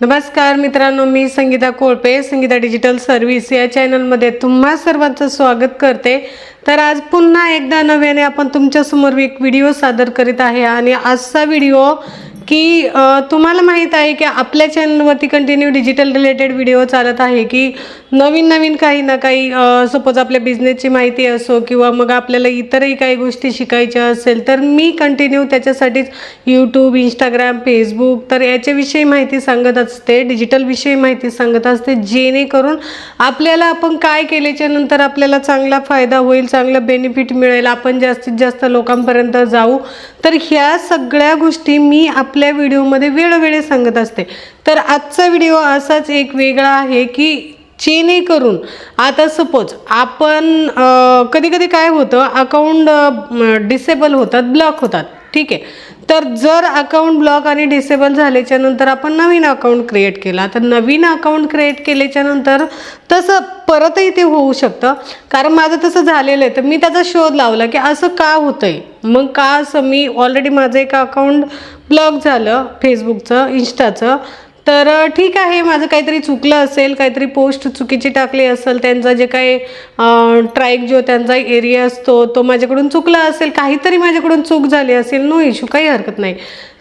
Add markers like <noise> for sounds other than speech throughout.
नमस्कार मित्रांनो मी संगीता कोळपे संगीता डिजिटल सर्व्हिस या चॅनलमध्ये तुम्हा सर्वांचं स्वागत करते. तर आज पुन्हा एकदा नव्याने आपण तुमच्यासमोर एक व्हिडिओ सादर करीत आहे आणि आजचा व्हिडिओ की तुम्हाला माहीत आहे की आपल्या चॅनलवरती कंटिन्यू डिजिटल रिलेटेड व्हिडिओ चालत आहे की नवीन नवीन काही ना काही सपोज आपल्या बिझनेसची माहिती असो किंवा मग आपल्याला इतरही काही गोष्टी शिकायच्या असेल तर मी कंटिन्यू त्याच्यासाठीच यूट्यूब इंस्टाग्राम फेसबुक तर याच्याविषयी माहिती सांगत असते डिजिटलविषयी माहिती सांगत असते जेणेकरून आपल्याला आपण काय केल्याच्यानंतर आपल्याला चांगला फायदा होईल चांगलं बेनिफिट मिळेल आपण जास्तीत जास्त लोकांपर्यंत जाऊ. तर ह्या सगळ्या गोष्टी मी आप आपल्या व्हिडिओमध्ये वेळोवेळी सांगत असते. तर आजचा व्हिडिओ असाच एक वेगळा आहे की जेणेकरून आता सपोज आपण कधी कधी काय होतं अकाउंट डिसेबल होतात ब्लॉक होतात. ठीक आहे. तर जर अकाउंट ब्लॉक आणि डिसेबल झाल्याच्यानंतर आपण नवीन अकाउंट क्रिएट केला. तर नवीन अकाउंट क्रिएट केल्याच्यानंतर तसं परतही ते होऊ शकतं. कारण माझं तसं झालेलं आहे. तर मी त्याचा शोध लावला की असं का होतंय? मग का असं मी ऑलरेडी माझं एक अकाउंट ब्लॉक झालं फेसबुकचं इंस्टाचं तर ठीक आहे माझं काहीतरी चुकलं असेल काहीतरी पोस्ट चुकीची टाकली असेल त्यांचा जे काही ट्राईक जो त्यांचा एरिया असतो तो माझ्याकडून चुकला असेल काहीतरी माझ्याकडून चूक झाली असेल नो इश्यू काही हरकत नाही.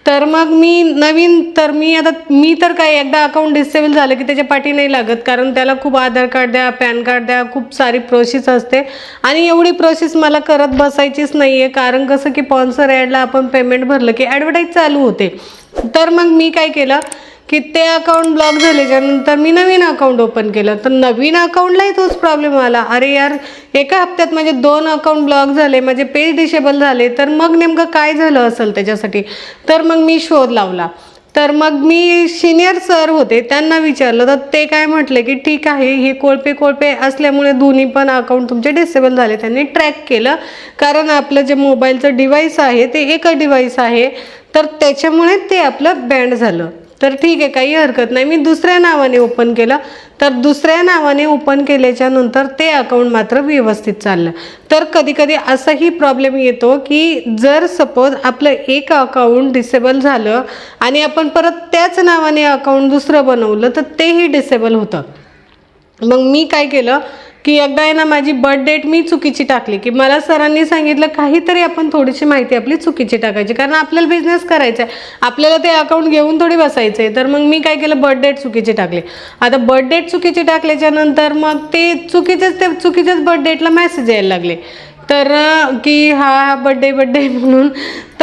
तर मग मी नवीन तर मी आता मी तर काय एकदा अकाउंट डिसेबल झालं की त्याच्या पाठी नाही लागत कारण त्याला खूप आधार कार्ड द्या पॅन कार्ड द्या खूप सारी प्रोसेस असते. आणि एवढी प्रोसेस मला करत बसायचीच नाही आहे कारण कसं की पॉन्सर ॲडला आपण पेमेंट भरलं की ॲडव्हर्टाईज चालू होते. तर मग मी काय केलं की ते अकाउंट ब्लॉक झाल्याच्या मी नवीन अकाउंट ओपन केलं. तर नवीन अकाउंटलाही तोच प्रॉब्लेम आला. अरे यार एका हप्त्यात माझे दोन अकाउंट ब्लॉक झाले माझे पेज डिसेबल झाले तर मग नेमकं काय झालं असेल त्याच्यासाठी? तर मग मी शोध लावला. तर मग मी सिनियर सर होते त्यांना विचारलं तर ते काय म्हटले की ठीक आहे हे कोळपे कोळपे असल्यामुळे दोन्ही पण अकाउंट तुमचे डिसेबल झाले. त्यांनी ट्रॅक केलं. कारण आपलं जे मोबाईलचं डिव्हाइस आहे ते एकच डिव्हाइस आहे. तर त्याच्यामुळे ते आपलं बँड झालं. तर ठीक आहे काही हरकत नाही. मी दुसऱ्या नावाने ओपन केलं. तर दुसऱ्या नावाने ओपन केल्याच्यानंतर ते अकाउंट मात्र व्यवस्थित चाललं. तर कधीकधी असाही प्रॉब्लेम येतो की जर सपोज आपलं एक अकाउंट डिसेबल झालं आणि आपण परत त्याच नावाने अकाउंट दुसरं बनवलं तर तेही डिसेबल होतं. मग मी काय केलं? की एकदा आहे ना माझी बर्थ डेट मी चुकीची टाकली की मला सरांनी सांगितलं काहीतरी आपण थोडीशी माहिती आपली चुकीची टाकायची. कारण आपल्याला बिझनेस करायचा आहे. आपल्याला ते अकाउंट घेऊन थोडी बसायचं आहे. तर मग मी काय केलं बर्थ डेट चुकीची टाकली. आता बर्थ डेट चुकीची टाकल्याच्या नंतर मग ते चुकीचेच ते चुकीच्याच बर्थ डेटला मेसेज यायला लागले. तर की हा हा बड्डे बड्डे <laughs> म्हणून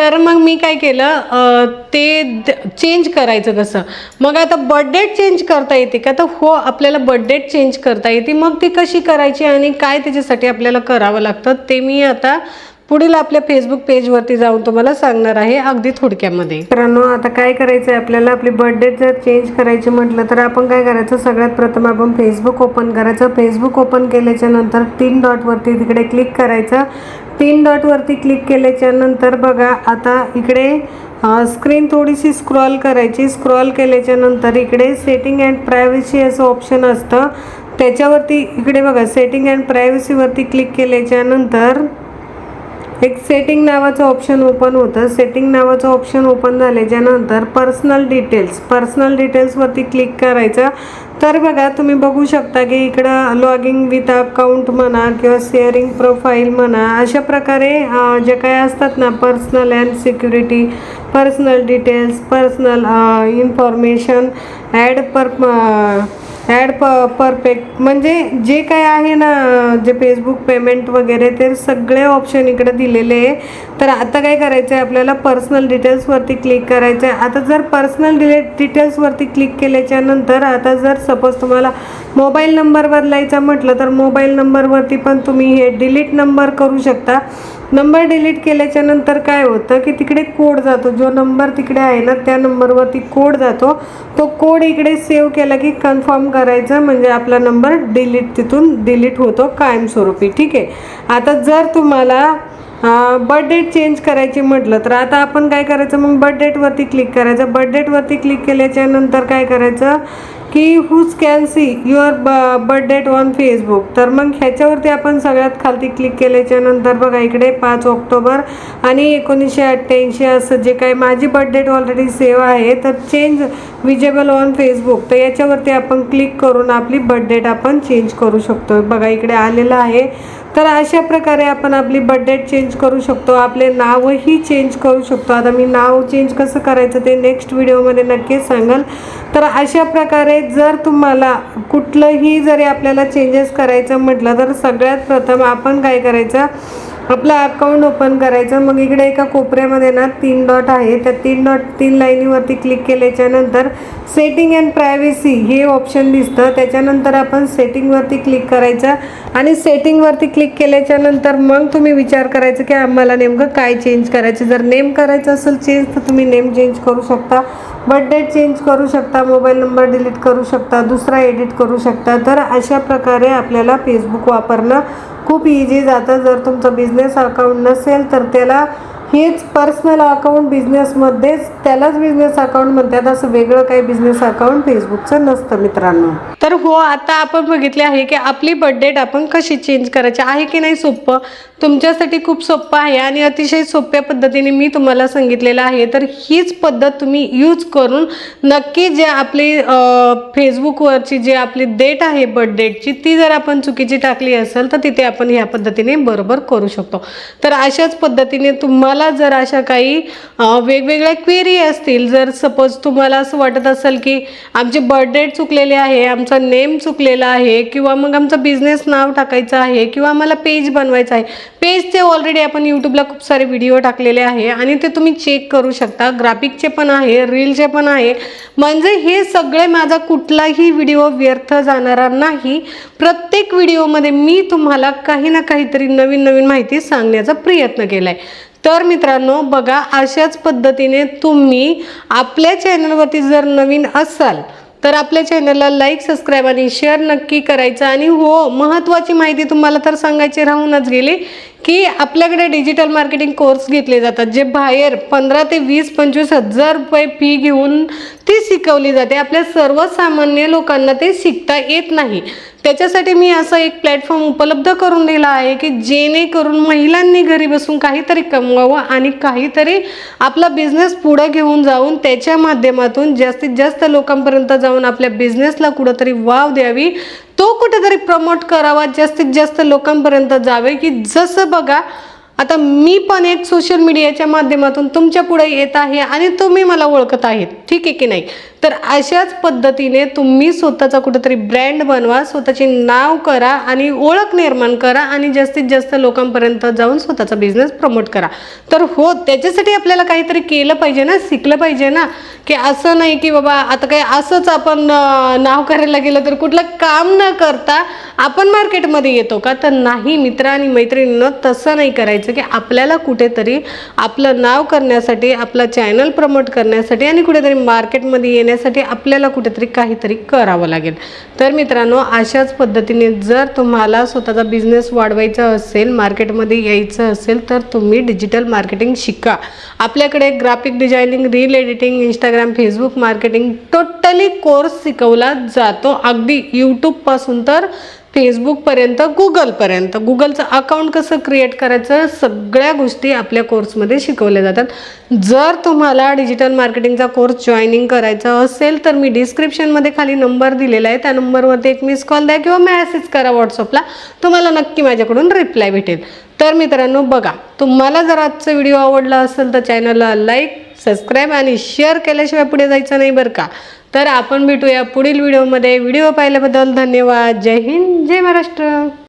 तर मग मी काय केलं ते चेंज करायचं कसं मग आता बर्थडेट चेंज करता येते का? तर हो आपल्याला बर्थडेट चेंज करता येते. मग ती कशी करायची आणि काय त्याच्यासाठी आपल्याला करावं लागतं ते मी आता पुढील आपल्या फेसबुक पेजवरती जाऊन तुम्हाला सांगणार आहे अगदी थोडक्यामध्ये. मित्रांनो आता काय करायचं आहे आपल्याला आपली बर्थडे जर चेंज करायची म्हटलं तर आपण काय करायचं? सगळ्यात प्रथम आपण फेसबुक ओपन करायचं. फेसबुक ओपन केल्याच्यानंतर तीन डॉटवरती तिकडे क्लिक करायचं. तीन डॉटवरती क्लिक केल्याच्यानंतर बघा आता इकडे स्क्रीन थोडीशी स्क्रॉल करायची. स्क्रॉल केल्याच्यानंतर इकडे सेटिंग अँड प्रायव्हसी असं ऑप्शन असतं. त्याच्यावरती इकडे बघा सेटिंग अँड प्रायव्हसीवरती क्लिक केल्याच्यानंतर एक सेटिंग नावाचं ऑप्शन ओपन होतं. सेटिंग नावाचं ऑप्शन ओपन झाल्याच्यानंतर पर्सनल डिटेल्स पर्सनल डिटेल्सवरती क्लिक करायचं. तर बघा तुम्ही बघू शकता की इकडं लॉगिंग विथ अकाउंट म्हणा किंवा शेअरिंग प्रोफाईल म्हणा अशा प्रकारे जे काय असतात ना personal and security personal details personal information add per add प परफेक्ट. म्हणजे जे काय आहे ना जे फेसबुक पेमेंट वगैरे ते सगळे ऑप्शन इकडे दिलेले आहे. तर आता काय करायचं आहे आपल्याला पर्सनल डिटेल्सवरती क्लिक करायचं आहे आता जर पर्सनल डिले डिटेल्सवरती क्लिक केल्याच्यानंतर आता जर सपोज तुम्हाला मोबाईल नंबर बदलायचा म्हटलं तर मोबाईल नंबरवरती पण तुम्ही हे डिलीट नंबर करू शकता. नंबर डिलीट केल्याच्यानंतर काय होतं की तिकडे कोड जातो. जो नंबर तिकडे आहे ना त्या नंबरवरती कोड जातो. तो कोड इकडे सेव्ह केला की कन्फर्म करायचा म्हणजे आपला नंबर डिलीट तिथून डिलीट होतो कायमस्वरूपी. ठीक आहे? आता जर तुम्हाला बर्थ डेट चेंज करायची म्हटलं तर आता आपण काय करायचं? मग बर्थ डेटवरती क्लिक करायचं. बर्थ डेटवरती क्लिक केल्याच्यानंतर काय करायचं? की हुज कॅन सी युअर ब बर्थ डेट ऑन फेसबुक तर मग ह्याच्यावरती आपण सगळ्यात खालती क्लिक केल्याच्यानंतर बघा इकडे पाच ऑक्टोबर आणि एकोणीसशे अठ्ठ्याऐंशी असं जे काही माझी बर्थ डेट ऑलरेडी सेव्ह आहे तर चेंज विजेबल ऑन फेसबुक तर याच्यावरती आपण क्लिक करून आपली बर्थ डेट आपण चेंज करू शकतो. बघा इकडे आलेलं आहे. तर अशा प्रकारे आपण आपली बर्थ डेट चेंज करू शकतो आपले नावही चेंज करू शकतो. आता मी नाव चेंज कसं करायचं ते नेक्स्ट व्हिडिओमध्ये नक्कीच सांगाल. तर अशा प्रकारे जर तुम्हाला कुठलंही जरी आपल्याला चेंजेस करायचं म्हटलं तर सगळ्यात प्रथम आपण काय करायचं? आपलं अकाउंट ओपन करायचं. मग इकडे एका कोपऱ्यामध्ये ना तीन डॉट आहे. त्या तीन डॉट तीन लाईनीवरती क्लिक केल्याच्यानंतर सेटिंग अँड प्रायव्हसी हे ऑप्शन दिसतं. त्याच्यानंतर आपण सेटिंगवरती क्लिक करायचं आणि सेटिंगवरती क्लिक केल्याच्यानंतर मग तुम्ही विचार करायचं की आम्हाला नेमकं काय चेंज करायचं. जर नेम करायचं असेल चेंज तर तुम्ही नेम चेंज करू शकता. बर्थ डेट चेंज करू शकता. मोबाईल नंबर डिलीट करू शकता. दुसरा एडिट करू शकता. तर अशा प्रकारे आपल्याला फेसबुक वापरणं खूप इझी जातं. जर तुमचं बिझनेस अकाउंट नसेल तर त्याला हेच पर्सनल अकाउंट बिझनेसमध्येच त्यालाच बिझनेस अकाउंट म्हणतात. असं वेगळं काही बिझनेस अकाउंट फेसबुकचं नसतं मित्रांनो. तर हो आता आपण बघितले आहे की आपली बड्डेट आपण कशी चेंज करायची? आहे की नाही सोपं? तुमच्यासाठी खूप सोपं आहे आणि अतिशय सोप्या पद्धतीने मी तुम्हाला सांगितलेलं आहे. तर हीच पद्धत तुम्ही यूज करून नक्की जे आपली फेसबुकवरची जी आपली डेट आहे बर्थडेटची ती जर आपण चुकीची टाकली असेल तर तिथे आपण ह्या पद्धतीने बरोबर करू शकतो. तर अशाच पद्धतीने तुम्हाला जर अशा काही वेगवेगळ्या क्वेरी असतील जर सपोज तुम्हाला असं वाटत असेल की आमची बर्थडेट चुकलेले चुकलेली आहे आमचं नेम चुकलेला आहे किंवा मग आमचं बिझनेस नाव टाकायचं आहे किंवा आम्हाला पेज बनवायचं आहे. पेजचे ऑलरेडी आपण यूट्यूबला खूप सारे व्हिडिओ टाकलेले आहे आणि ते तुम्ही चेक करू शकता. ग्राफिकचे पण आहे रीलचे पण आहे. म्हणजे हे सगळे माझा कुठलाही व्हिडिओ व्यर्थ जाणारा नाही. प्रत्येक व्हिडिओमध्ये मी तुम्हाला काही ना काहीतरी नवीन नवीन माहिती सांगण्याचा प्रयत्न केला आहे तर मित्रांनो बघा अशाच पद्धतीने तुम्ही आपल्या चॅनलवरती जर नवीन असाल तर आपल्या चॅनलला लाईक सबस्क्राईब आणि शेअर नक्की करायचं. आणि हो महत्त्वाची माहिती तुम्हाला तर सांगायची राहूनच गेली. की आपल्याकडे डिजिटल मार्केटिंग कोर्स घेतले जातात जे बाहेर पंधरा ते वीस पंचवीस हजार रुपये फी घेऊन ती शिकवली जाते. आपल्या सर्वसामान्य लोकांना ते शिकता येत नाही. त्याच्यासाठी मी असं एक प्लॅटफॉर्म उपलब्ध करून दिला आहे की जेणेकरून महिलांनी घरी बसून काहीतरी कमवावं आणि काहीतरी आपला बिझनेस पुढं घेऊन जाऊन त्याच्या माध्यमातून जास्तीत जास्त लोकांपर्यंत जाऊन आपल्या बिझनेसला कुठंतरी वाव द्यावी. तो कुठेतरी प्रमोट करावा जास्तीत जास्त लोकांपर्यंत जावे की जसं बघा आता मी पण एक सोशल मीडियाच्या माध्यमातून तुमच्यापुढे येत आहे आणि तुम्ही मला ओळखत आहेत. ठीक आहे की नाही? तर अशाच पद्धतीने तुम्ही स्वतःचा कुठेतरी ब्रँड बनवा स्वतःचे नाव करा आणि ओळख निर्माण करा आणि जास्तीत जास्त लोकांपर्यंत जाऊन स्वतःचा बिझनेस प्रमोट करा. तर हो त्याच्यासाठी आपल्याला काहीतरी केलं पाहिजे ना शिकलं पाहिजे ना? की असं नाही की बाबा आता काय असंच आपण नाव करायला गेलं तर कुठलं काम न करता आपण मार्केटमध्ये येतो का? तर नाही मित्र आणि मैत्रिणींना तसं नाही करायचं की आपल्याला कुठेतरी आपलं नाव करण्यासाठी आपलं चॅनल प्रमोट करण्यासाठी आणि कुठेतरी मार्केटमध्ये येण्यासाठी आपल्याला कुठेतरी काहीतरी करावं लागेल. तर मित्रांनो अशाच पद्धतीने जर तुम्हाला स्वतःचा बिझनेस वाढवायचा असेल मार्केटमध्ये यायचं असेल तर तुम्ही डिजिटल मार्केटिंग शिका. आपल्याकडे graphic designing reel editing Instagram Facebook marketing totally course शिकवला जातो. अगदी यूट्यूबपासून तर फेसबुकपर्यंत गुगलपर्यंत गुगलचं अकाउंट कसं क्रिएट करायचं? सगळ्या गोष्टी आपल्या कोर्समध्ये शिकवल्या जातात. जर तुम्हाला डिजिटल मार्केटिंगचा कोर्स जॉईनिंग करायचा असेल तर मी डिस्क्रिप्शनमध्ये खाली नंबर दिलेला आहे. त्या नंबरवरती एक मिस कॉल द्या किंवा मेसेज करा व्हॉट्सअपला तुम्हाला नक्की माझ्याकडून रिप्लाय भेटेल. तर मित्रांनो बघा तुम्हाला जर आजचा व्हिडिओ आवडला असेल तर चॅनलला लाईक सबस्क्राईब आणि शेअर केल्याशिवाय पुढे जायचं नाही बरं का? तर आपण भेटूया पुढील व्हिडिओमध्ये. व्हिडिओ पाहिल्याबद्दल धन्यवाद. जय हिंद जय महाराष्ट्र.